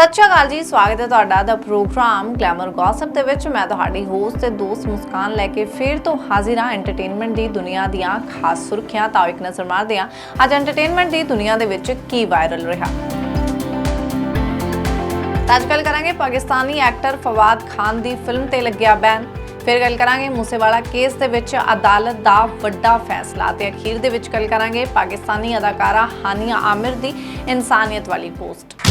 ਸਤਿ ਸ਼੍ਰੀ ਅਕਾਲ ਜੀ, ਸਵਾਗਤ ਹੈ ਤੁਹਾਡਾ ਦਾ ਪ੍ਰੋਗਰਾਮ ਗਲੈਮਰ ਗੌਸਪ ਦੇ ਵਿੱਚ। ਮੈਂ ਤੁਹਾਡੀ ਹੋਸਟ ਤੇ ਦੋਸਤ ਮੁਸਕਾਨ ਲੈ ਕੇ ਫਿਰ ਤੋਂ ਹਾਜ਼ਰ ਹਾਂ ਐਂਟਰਟੇਨਮੈਂਟ ਦੀ ਦੁਨੀਆ ਦੀਆਂ ਖਾਸ ਸੁਰਖੀਆਂ। ਤਾਂ ਇੱਕ ਨਜ਼ਰ ਮਾਰਦੇ ਹਾਂ। ਅੱਜ ਐਂਟਰਟੇਨਮੈਂਟ ਦੀ ਦੁਨੀਆ ਦੇ ਵਿੱਚ ਕੀ ਵਾਇਰਲ ਰਿਹਾ? ਅੱਜ ਗੱਲ ਕਰਾਂਗੇ ਪਾਕਿਸਤਾਨੀ ਐਕਟਰ ਫਵਾਦ ਖਾਨ ਦੀ ਫਿਲਮ ਤੇ ਲੱਗਿਆ ਬੈਨ ਫਿਰ ਗੱਲ ਕਰਾਂਗੇ ਮੂਸੇਵਾਲਾ ਕੇਸ ਦੇ ਵਿੱਚ ਅਦਾਲਤ ਦਾ ਵੱਡਾ ਫੈਸਲਾ ਤੇ ਅਖੀਰ ਦੇ ਵਿੱਚ ਗੱਲ ਕਰਾਂਗੇ ਪਾਕਿਸਤਾਨੀ ਅਦਾਕਾਰਾ ਹਾਨੀਆ ਆਮਿਰ ਦੀ ਇਨਸਾਨੀਅਤ ਵਾਲੀ ਪੋਸਟ।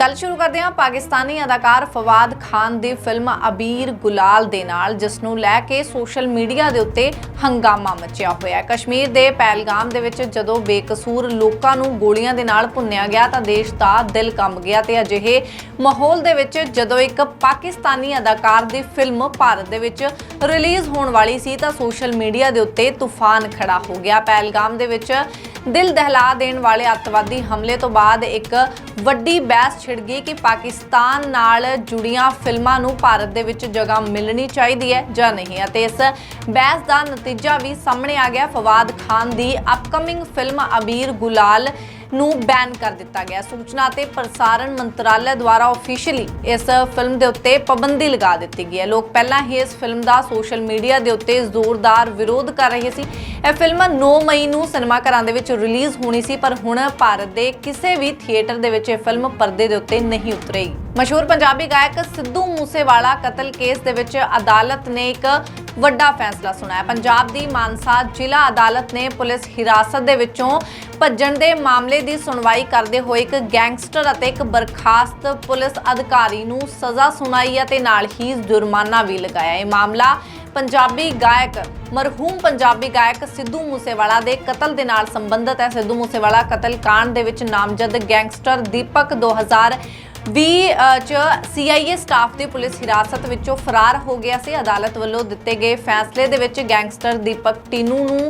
ਗੱਲ ਸ਼ੁਰੂ ਕਰਦੇ ਹਾਂ ਪਾਕਿਸਤਾਨੀ ਅਦਾਕਾਰ ਫਵਾਦ ਖਾਨ ਦੀ ਫਿਲਮ ਅਬੀਰ ਗੁਲਾਲ ਦੇ ਨਾਲ, ਜਿਸ ਨੂੰ ਲੈ ਕੇ ਸੋਸ਼ਲ ਮੀਡੀਆ ਦੇ ਉੱਤੇ ਹੰਗਾਮਾ ਮਚਿਆ ਹੋਇਆ ਹੈ। ਕਸ਼ਮੀਰ ਦੇ ਪਹਿਲਗਾਮ ਦੇ ਵਿੱਚ ਜਦੋਂ ਬੇਕਸੂਰ ਲੋਕਾਂ ਨੂੰ ਗੋਲੀਆਂ ਦੇ ਨਾਲ ਭੁੰਨਿਆ ਗਿਆ ਤਾਂ ਦੇਸ਼ ਦਾ ਦਿਲ ਕੰਬ ਗਿਆ ਤੇ ਅਜਿਹੇ ਮਾਹੌਲ ਦੇ ਵਿੱਚ ਜਦੋਂ ਇੱਕ ਪਾਕਿਸਤਾਨੀ ਅਦਾਕਾਰ ਦੀ ਫਿਲਮ ਭਾਰਤ ਦੇ ਵਿੱਚ ਰਿਲੀਜ਼ ਹੋਣ ਵਾਲੀ ਸੀ ਤਾਂ ਸੋਸ਼ਲ ਮੀਡੀਆ ਦੇ ਉੱਤੇ ਤੂਫਾਨ ਖੜਾ ਹੋ ਗਿਆ। ਪਹਿਲਗਾਮ ਦੇ ਵਿੱਚ ਦਿਲ ਦਹਿਲਾ ਦੇਣ ਵਾਲੇ ਅੱਤਵਾਦੀ ਹਮਲੇ ਤੋਂ ਬਾਅਦ ਇੱਕ ਵੱਡੀ ਬਹਿਸ ਛਿੜ ਗਈ ਕਿ ਪਾਕਿਸਤਾਨ ਨਾਲ ਜੁੜੀਆਂ ਫਿਲਮਾਂ ਨੂੰ ਭਾਰਤ ਦੇ ਵਿੱਚ ਜਗ੍ਹਾ ਮਿਲਣੀ ਚਾਹੀਦੀ ਹੈ ਜਾਂ ਨਹੀਂ। ਅਤੇ ਇਸ ਬਹਿਸ ਦਾ ਨਤੀਜਾ ਵੀ ਸਾਹਮਣੇ ਆ ਗਿਆ। ਫਵਾਦ ਖਾਨ ਦੀ ਅਪਕਮਿੰਗ ਫਿਲਮ ਅਬੀਰ ਗੁਲਾਲ ਨੂੰ ਬੈਨ ਕਰ ਦਿੱਤਾ ਗਿਆ। ਸੂਚਨਾ ਅਤੇ ਪ੍ਰਸਾਰਣ ਮੰਤਰਾਲੇ ਦੁਆਰਾ ਆਫੀਸ਼ੀਅਲੀ ਇਸ ਫਿਲਮ ਦੇ ਉੱਤੇ ਪਾਬੰਦੀ ਲਗਾ ਦਿੱਤੀ ਗਈ ਹੈ। ਲੋਕ ਪਹਿਲਾਂ ਹੀ ਇਸ ਫਿਲਮ ਦਾ ਸੋਸ਼ਲ ਮੀਡੀਆ ਦੇ ਉੱਤੇ ਜ਼ੋਰਦਾਰ ਵਿਰੋਧ ਕਰ ਰਹੇ ਸੀ। ਇਹ ਫਿਲਮ 9 ਮਈ ਨੂੰ ਸਿਨੇਮਾ ਘਰਾਂ ਦੇ ਵਿੱਚ ਰਿਲੀਜ਼ ਹੋਣੀ ਸੀ, ਪਰ ਹੁਣ ਭਾਰਤ ਦੇ ਕਿਸੇ ਵੀ ਥੀਏਟਰ ਦੇ ਵਿੱਚ ਫਿਲਮ ਪਰਦੇ ਦੇ ਉੱਤੇ ਨਹੀਂ ਉਤਰੇਗੀ। ਮਸ਼ਹੂਰ ਪੰਜਾਬੀ ਗਾਇਕ ਸਿੱਧੂ ਮੂਸੇਵਾਲਾ ਕਤਲ ਕੇਸ ਦੇ ਵਿੱਚ ਅਦਾਲਤ ਨੇ ਇੱਕ ਵੱਡਾ ਫੈਸਲਾ ਸੁਣਾਇਆ। ਪੰਜਾਬ ਦੀ ਮਾਨਸਾ ਜ਼ਿਲ੍ਹਾ ਅਦਾਲਤ ਨੇ ਪੁਲਿਸ ਹਿਰਾਸਤ ਦੇ ਵਿੱਚੋਂ ਭੱਜਣ ਦੇ ਮਾਮਲੇ ਦੀ ਸੁਣਵਾਈ ਕਰਦੇ ਹੋਏ ਇੱਕ ਗੈਂਗਸਟਰ ਅਤੇ ਇੱਕ ਬਰਖਾਸਤ ਪੁਲਿਸ ਅਧਿਕਾਰੀ ਨੂੰ ਸਜ਼ਾ ਸੁਣਾਈ ਅਤੇ ਨਾਲ ਹੀ ਜੁਰਮਾਨਾ ਵੀ ਲਗਾਇਆ। ਇਹ ਮਾਮਲਾ ਪੰਜਾਬੀ ਗਾਇਕ, ਮਰਹੂਮ ਪੰਜਾਬੀ ਗਾਇਕ ਸਿੱਧੂ ਮੂਸੇਵਾਲਾ ਦੇ ਕਤਲ ਦੇ ਨਾਲ ਸੰਬੰਧਿਤ ਹੈ। ਸਿੱਧੂ ਮੂਸੇਵਾਲਾ ਕਤਲ ਕਾਂਡ ਦੇ ਵਿੱਚ ਨਾਮਜ਼ਦ ਗੈਂਗਸਟਰ ਦੀਪਕ 2000 ਵੀ ਚ ਸੀਆਈਏ ਸਟਾਫ ਦੀ ਪੁਲਿਸ ਹਿਰਾਸਤ ਵਿੱਚੋਂ ਫਰਾਰ ਹੋ ਗਿਆ ਸੀ। ਅਦਾਲਤ ਵੱਲੋਂ ਦਿੱਤੇ ਗਏ ਫੈਸਲੇ ਦੇ ਵਿੱਚ ਗੈਂਗਸਟਰ ਦੀਪਕ ਟੀਨੂ ਨੂੰ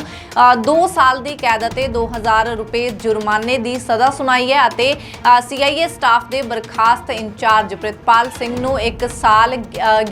2 ਸਾਲ ਦੀ ਕੈਦ ਅਤੇ 2000 ਰੁਪਏ ਜੁਰਮਾਨੇ ਦੀ ਸਜ਼ਾ ਸੁਣਾਈ ਹੈ ਅਤੇ ਸੀਆਈਏ ਸਟਾਫ ਦੇ ਬਰਖਾਸਤ ਇੰਚਾਰਜ ਪ੍ਰਿਤਪਾਲ ਸਿੰਘ ਨੂੰ 1 ਸਾਲ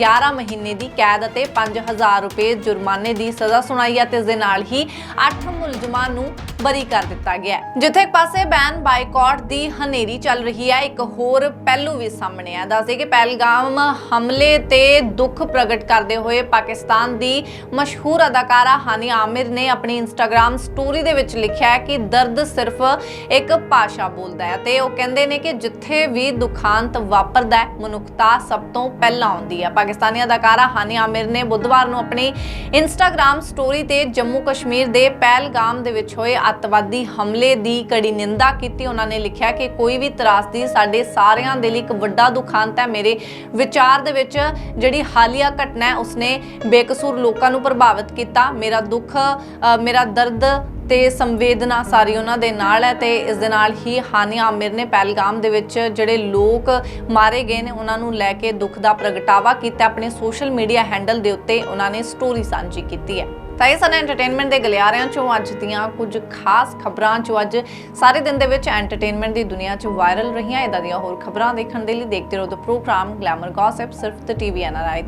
11 ਮਹੀਨੇ ਦੀ ਕੈਦ ਅਤੇ 5000 ਰੁਪਏ ਜੁਰਮਾਨੇ ਦੀ ਸਜ਼ਾ ਸੁਣਾਈ ਹੈ ਤੇ ਇਸ ਨਾਲ ਹੀ 8 ਮੁਲਜ਼ਮਾਂ ਨੂੰ ਬਰੀ ਕਰ ਦਿੱਤਾ ਗਿਆ ਜਿੱਥੇ ਇੱਕ ਪਾਸੇ ਬੈਨ ਬਾਈਕਾਟ ਦੀ ਹਨੇਰੀ ਚੱਲ ਰਹੀ ਹੈ, ਇੱਕ ਹੋਰ ਪਹਿਲ ਪਹਿਲੂ ਵੀ ਸਾਹਮਣੇ ਆ। ਦੱਸਦੇ ਕਿ ਪਹਿਲਗਾਮ ਹਮਲੇ ਤੇ ਦੁੱਖ ਪ੍ਰਗਟ ਕਰਦੇ ਹੋਏ ਪਾਕਿਸਤਾਨ ਦੀ ਮਸ਼ਹੂਰ ਅਦਾਕਾਰਾ ਹਾਨੀ ਆਮਿਰ ਨੇ ਆਪਣੀ ਇੰਸਟਾਗ੍ਰam ਸਟੋਰੀ ਦੇ ਵਿੱਚ ਲਿਖਿਆ ਹੈ ਕਿ ਦਰਦ ਸਿਰਫ ਇੱਕ ਭਾਸ਼ਾ ਬੋਲਦਾ ਹੈ ਤੇ ਉਹ ਕਹਿੰਦੇ ਨੇ ਕਿ ਜਿੱਥੇ ਵੀ ਦੁਖਾਂਤ ਵਾਪਰਦਾ ਹੈ, ਮਨੁੱਖਤਾ ਸਭ ਤੋਂ ਪਹਿਲਾਂ ਆਉਂਦੀ ਹੈ। ਪਾਕਿਸਤਾਨੀ ਅਦਾਕਾਰਾ ਹਾਨੀ ਆਮਿਰ ਨੇ ਬੁੱਧਵਾਰ ਨੂੰ ਆਪਣੀ ਇੰਸਟਾਗ੍ਰam ਸਟੋਰੀ ਤੇ ਜੰਮੂ ਕਸ਼ਮੀਰ ਦੇ ਪਹਿਲਗਾਮ ਦੇ ਵਿੱਚ ਹੋਏ ਅੱਤਵਾਦੀ ਹਮਲੇ ਦੀ ਕੜੀ ਨਿੰਦਾ ਕੀਤੀ। ਉਹਨਾਂ ਨੇ ਲਿਖਿਆ ਕਿ ਕੋਈ ਵੀ ਤਰਾਸਦੀ ਸਾਡੇ ਸਾਰਿਆਂ ਦੇ ਲਈ ਇੱਕ ਵੱਡਾ ਦੁਖਾਂਤ ਹੈ ਮੇਰੇ ਵਿਚਾਰ ਦੇ ਵਿੱਚ। ਜਿਹੜੀ ਹਾਲੀਆ ਘਟਨਾ ਉਸਨੇ ਬੇਕਸੂਰ ਲੋਕਾਂ ਨੂੰ ਪ੍ਰਭਾਵਿਤ ਕੀਤਾ। ਮੇਰਾ ਦੁੱਖ ਮੇਰਾ ਦਰਦ ਤੇ ਸੰਵੇਦਨਾ ਸਾਰੀ ਉਹਨਾਂ ਦੇ ਨਾਲ ਹੈ ਤੇ ਇਸ ਦੇ ਨਾਲ ਹੀ ਹਾਨੀਆ ਆਮਿਰ ਨੇ ਪਹਿਲਗਾਮ ਦੇ ਵਿੱਚ ਜਿਹੜੇ ਲੋਕ ਮਾਰੇ ਗਏ ਨੇ, ਉਹਨਾਂ ਨੂੰ ਲੈ ਕੇ ਦੁੱਖ ਦਾ ਪ੍ਰਗਟਾਵਾ ਕੀਤਾ। ਆਪਣੇ ਸੋਸ਼ਲ ਮੀਡੀਆ ਹੈਂਡਲ ਦੇ ਉੱਤੇ ਉਹਨਾਂ ਨੇ ਸਟੋਰੀ ਸਾਂਝੀ ਕੀਤੀ ਹੈ। ਤਾਂ ਇਹ ਸਨ ਐਂਟਰਟੇਨਮੈਂਟ ਦੇ ਗਲਿਆਰਿਆਂ ਚੋਂ ਅੱਜ ਦੀਆਂ ਕੁਝ ਖਾਸ ਖਬਰਾਂ ਜੋ ਅੱਜ ਸਾਰੇ ਦਿਨ ਦੇ ਵਿੱਚ ਐਂਟਰਟੇਨਮੈਂਟ ਦੀ ਦੁਨੀਆ 'ਚ ਵਾਇਰਲ ਰਹੀਆਂ। ਇਦਾਂ ਦੀਆਂ ਹੋਰ ਖਬਰਾਂ ਦੇਖਣ ਦੇ ਲਈ ਦੇਖਦੇ ਰਹੋ ਦ ਪ੍ਰੋਗਰਾਮ ਗਲੈਮਰ ਗੌਸਿਪ ਸਿਰਫ ਤੇ ਟੀਵੀ ਐਨਆਰਆਈ ਤੇ।